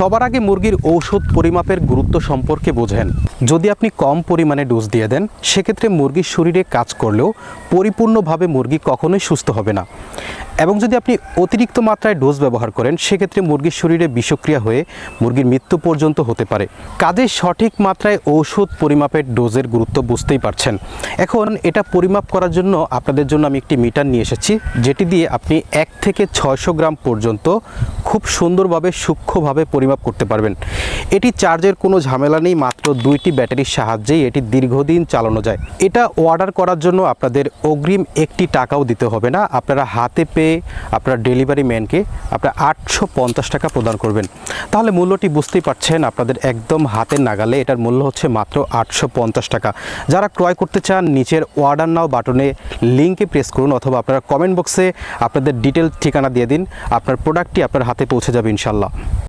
সবার আগে মুরগির ঔষধ পরিমাপের গুরুত্ব সম্পর্কে বোঝেন। যদি আপনি কম পরিমাণে ডোজ দিয়ে দেন, সেক্ষেত্রে মুরগির শরীরে কাজ করলেও পরিপূর্ণভাবে মুরগি কখনোই সুস্থ হবে না। এবং যদি আপনি অতিরিক্ত মাত্রায় ডোজ ব্যবহার করেন, সেক্ষেত্রে মুরগির শরীরে বিষক্রিয়া হয়ে মুরগির মৃত্যু পর্যন্ত হতে পারে। কাজে সঠিক মাত্রায় ঔষধ পরিমাপের ডোজের গুরুত্ব বুঝতেই পারছেন। এখন এটা পরিমাপ করার জন্য আপনাদের জন্য আমি একটি মিটার নিয়ে এসেছি, যেটি দিয়ে আপনি এক থেকে ছয়শো গ্রাম পর্যন্ত খুব সুন্দরভাবে সূক্ষ্মভাবে পরিমাপ করতে পারবেন। এটি চার্জের কোনো ঝামেলা নেই মাত্র দুইটি ব্যাটারির সাহায্যেই এটি দীর্ঘদিন চালানো যায়। এটা অর্ডার করার জন্য আপনাদের অগ্রিম একটি টাকাও দিতে হবে না। আপনারা হাতে পেয়ে আপনার ডেলিভারি ম্যানকে আপনার আটশো পঞ্চাশ টাকা প্রদান করবেন। তাহলে মূল্যটি বুঝতেই পারছেন, আপনাদের একদম হাতের নাগালে এটার মূল্য হচ্ছে মাত্র আটশো পঞ্চাশ টাকা। যারা ক্রয় করতে চান, নিচের অর্ডার নাও বাটনে লিঙ্কে প্রেস করুন অথবা আপনারা কমেন্ট বক্সে আপনাদের ডিটেল ঠিকানা দিয়ে দিন। আপনার প্রোডাক্টটি আপনার হাতে পৌঁছে যাবে ইনশাল্লাহ